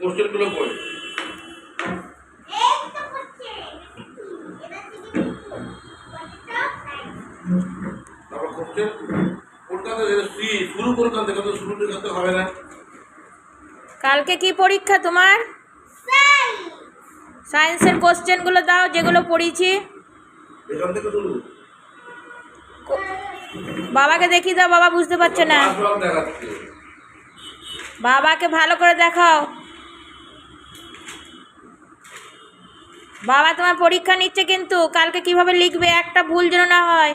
কোশ্চেনগুলো পড়ে তারপর কোশ্চেন সি শুরু থেকে শুরু হবে না। কালকে কি পরীক্ষা তোমার? সায়েন্সের কোশ্চেনগুলো দাও যেগুলো পড়িয়েছি এখান থেকে শুরু। বাবাকে দেখি দাও বাবা বুঝতে পারছে না। দেখাচ্ছে। বাবাকে ভালো করে দেখাও। বাবা তোমার পরীক্ষা নিচ্ছে কিন্তু কালকে কীভাবে লিখবে? একটা ভুল যেন না হয়।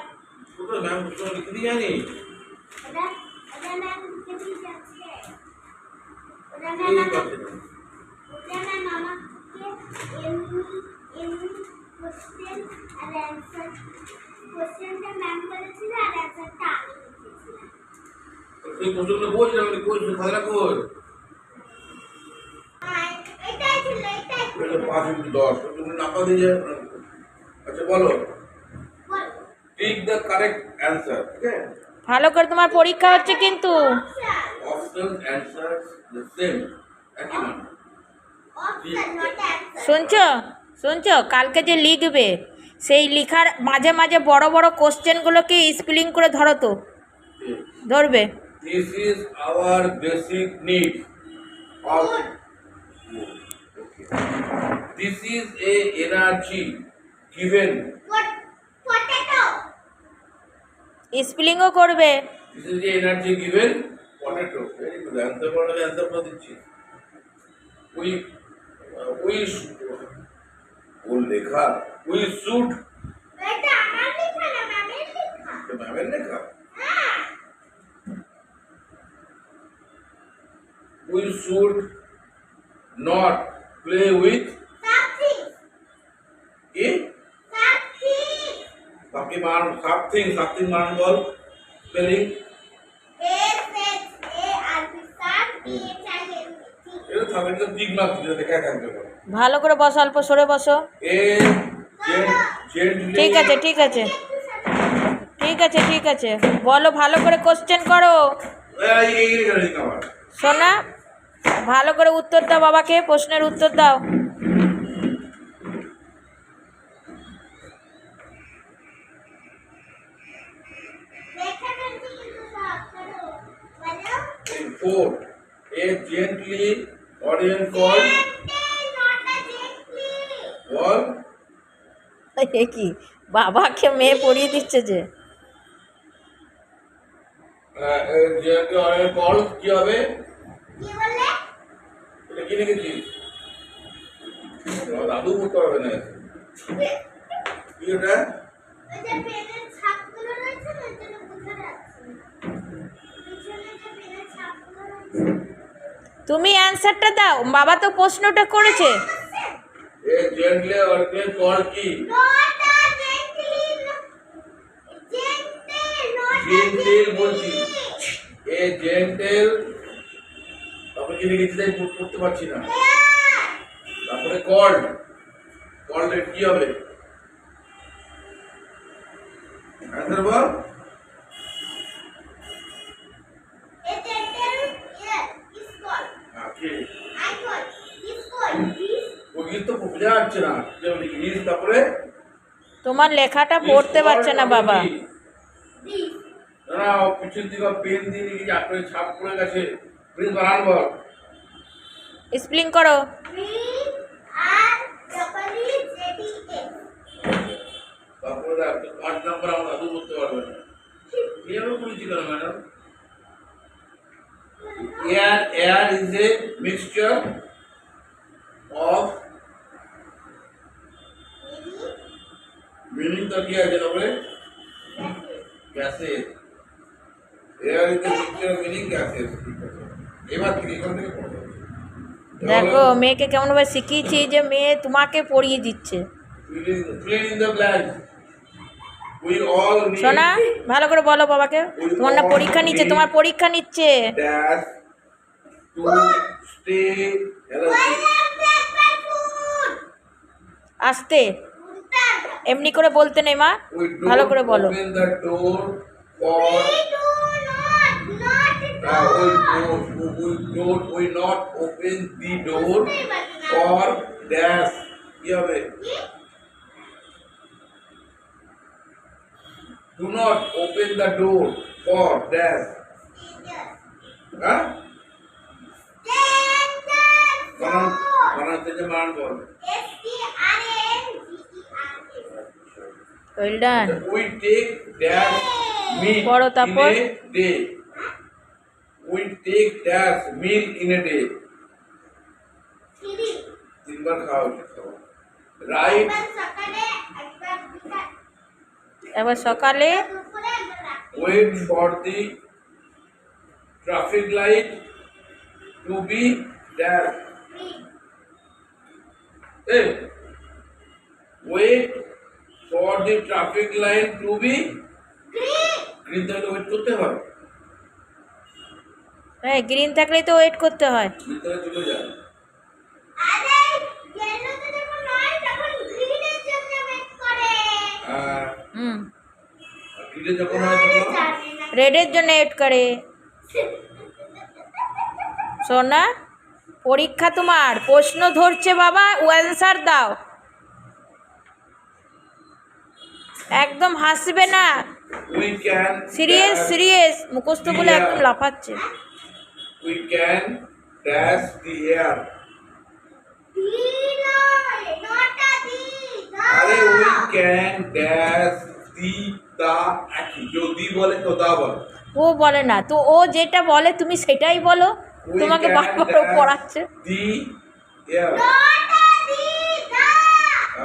কোশ্চেনটা ম্যাম বলেছিল আর অ্যান্সারটা আমি সেই কোশ্চেনগুলো বলছি আমি কই খাতা কই আর এটাই ছিল এটাই ছিল এটা পাঁচ ইন্টু দশ তুমি নাপা দিয়ে আচ্ছা বলো। বল দ্য কারেক্ট অ্যান্সার ঠিক আছে ভালো করে তোমার পরীক্ষা হচ্ছে কিন্তু। অপশন অ্যান্সার দ্য সেম একই অপশন নট অ্যান্সার শুনছো? শুনছো? কালকে যে লিখবে সেই লিখার মাঝে মাঝে বড় বড় কোশ্চেনগুলোকে স্পেলিং করে ধরো তো। ধরবে। This is our basic need. Of this is a energy given. Potato স্পেলিংও করবে This is the energy given. Potato. Very good. Answer করে answer করে দিচ্ছি। We uh, we should ওর লেখা we should এটা আমার লেখা না ম্যামের লেখা ম্যামের লেখা হ্যাঁ we should not play with সাবথিং বাকি মান something something মান বল থাকবে ভালো করে বসো অল্প সরে বসো ঠিক আছে ঠিক আছে ঠিক আছে ঠিক আছে বলো ভালো করে কোশ্চেন করো সোনা ভালো করে উত্তর দাও বাবাকে প্রশ্নের উত্তর দাও। Four a gently কি? বাবাকে মেয়ে পড়িয়ে দিচ্ছে যে। gently কি হবে? কি বললে এটা কি লিখেছিস আমার দাদু করতে হবে না। কি ওটা? তুমি অ্যান্সারটা দাও। বাবা তো প্রশ্নটা করেছে। জেন্টেল বলছি। এ জেন্টেল তারপরে কি লিখেছি তাই পড়তে পারছি না। তারপরে কল্ড কল্ড কি হবে? অ্যান্সার বল। ইয়ে তোমার লেখাটা পড়তে পারছে না বাবা। না পিছন দিকে পেন দিয়ে লিখেছি আপনার ছাপ পড়ে গেছে। প্লিজ বানান বল স্পেলিং করো B R double E Z E S তারপরে দেখ, পাঁচ নম্বর আমার দাদু করতে পারবে না এরও বলেছিল madam air air is a mixture of meaning তো কি আছে তারপরে gases air is a mixture of meaning gases এবার থেকে এখান থেকে পড়ো। দেখো মেয়েকে কেমনভাবে শিখিয়েছি যে মেয়ে তোমাকে পড়িয়ে দিচ্ছে। সোনা ভালো করে বলো বাবাকে। তোমার না পরীক্ষা নিচ্ছে তোমার পরীক্ষা নিচ্ছে. আসতে। এমনি করে বলতে নেই মা ভালো করে বলো। We not open the door for dash. কি হবে? Do not open the door for dash. হ্যাঁ? বানান zone. বানান বল। Well done We take dash meal বড় তারপর? Take dash meal in a day. Three. তিনবার খাওয়া উচিত খাবার। Right একবার সকালে, একবার বিকাল, এবার সকালে traffic light to be there. Three. Hey, wait for the traffic light to be Green. green তাহলে wait করতে হয় হ্যাঁ গ্রিন থাকলেই তো ওয়েট করতে হয়। হয়, হয়। রেডের জন্য ওয়েট করে। সোনা পরীক্ষা তোমার। প্রশ্ন ধরছে বাবা ও অ্যান্সার দাও। একদম হাসবে না। সিরিয়াস সিরিয়াস মুখস্থ বলে একদম লাফাচ্ছে। We can dash the air দি দি। আরে we can dash the তা একই যদি বলে তো দা বলে ও বলে না তো ও যেটা বলে তুমি সেটাই বলো তোমাকে বারবার ও পড়াচ্ছে দি, না।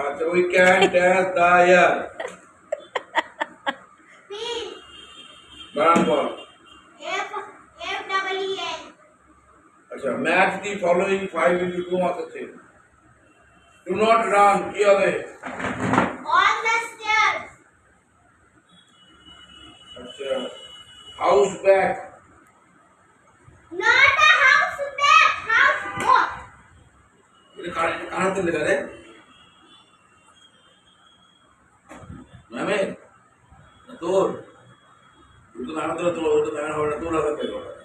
আচ্ছা we can dash the air Pin. আচ্ছা match the following five into two মাস আছে ডু নট রান কি হবে On the stairs. আচ্ছা house back Not a house back, house boat. এটা কার এটা কার হাতে লেখা রে ম্যামে না তোর তুই তো ম্যামে তোর তোর ওটা ম্যামের হবে না তোর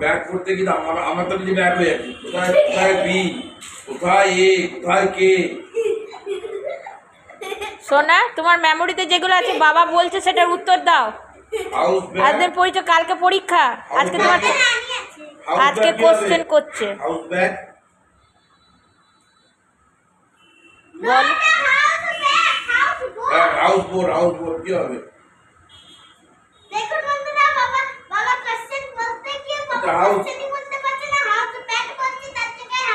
ব্যাক করতে গিয়ে আমার আমার তো নিজে ব্যাক হয়ে যাচ্ছে। কোথায় কোথায় বি কোথায় এ কোথায় কে সোনা তোমার মেমোরিতে যেগুলো আছে বাবা বলছে সেটার উত্তর দাও। আজকের পরীক্ষা কালকে পরীক্ষা। আজকে তোমার। আজকে কোশ্চেন করছে। বল. হ্যাঁ হাউস বোট হাউস বোট কি হবে? দেখুন বন্ধুরা, বাবা বলতে বাবা আচ্ছা, বলতে পারছে না, বলছে, তার জায়গায়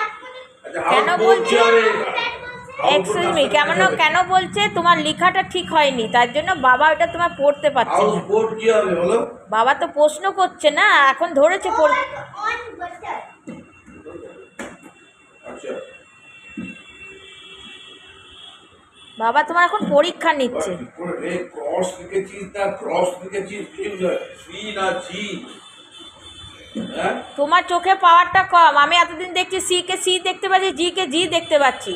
আচ্ছা কেন বলছে? এক্সকিউজ মি কেমন কেন বলছে? তোমার লেখাটা ঠিক হয়নি তার জন্য বাবা ওটা তোমার পড়তে পারছে না। বোট কি হবে বলো? বাবা তো প্রশ্ন করছে না এখন ধরেছে পড়- বাবা তোমার এখন পরীক্ষা নিচ্ছে। কি করে রে ক্রস লিখেছিস না ক্রস লিখেছিস না জি হ্যাঁ? তোমার চোখে পাওয়ারটা কম। আমি এতদিন দেখছি সি কে সি দেখতে পাচ্ছি জি কে জি দেখতে পাচ্ছি।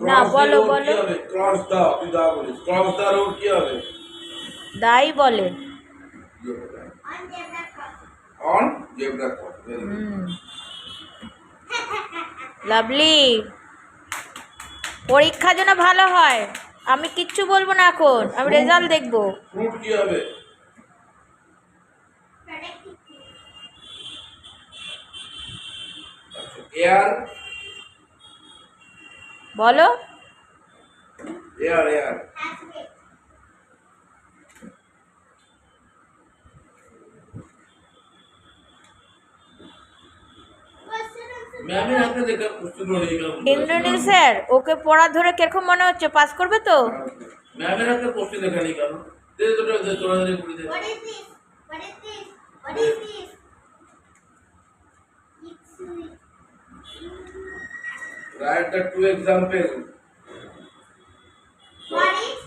না, বলো, বলো। ক্রস দা তুই দা বলিস। ক্রস দা রোড কি হবে? দাই বলে. অন লাভলি পরীক্ষা যেন ভালো হয়। আমি কিচ্ছু বলব না এখন আমি রেজাল্ট দেখব. এয়ার বলো। Air air Aspect. Question answer. ম্যামের হাতে দেখা প্রশ্ন নেই ইন্দ্রনীল স্যার ওকে পড়া ধরে কীরকম মনে হচ্ছে? পাস করবে তো? ম্যামের হাতে প্রশ্ন দেখা নেই কেন দে তোরা দে তোরা দে পুরি দে What is this? What is this? What is this? It's right the two example what is?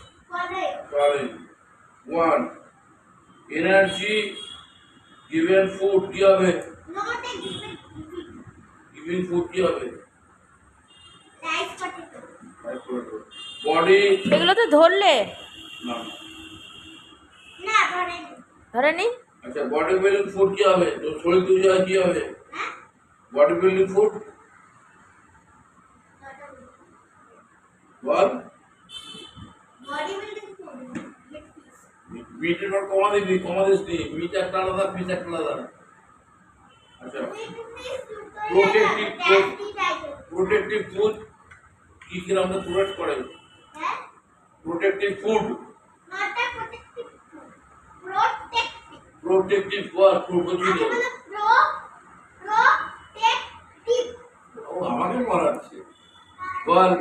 What is sorry one energy given food কি হবে not? A given giving food কি হবে রাইস পটেটো বডি এগুলো তো ধরলে। না। না ধরেনি। ধরেনি? আচ্ছা বডি বিল্ডিং ফুড কি হবে? তো শরীর তৈরি হয় কি হবে? হ্যাঁ? বডি বিল্ডিং ফুড বল বডি বিল্ডিং ফুড মিটের পর কমা দিবি কমা দিস নি। মিট একটা আলাদা পিস একটা আলাদা। আচ্ছা। Protective food. প্রোটেক্টিভ ফুড কি কি আমরা প্রোভাইড করে হ্যাঁ? Protective food protective protective protective আচ্ছা প্রোটেক্টিভ আমাকে পড়াচ্ছে বল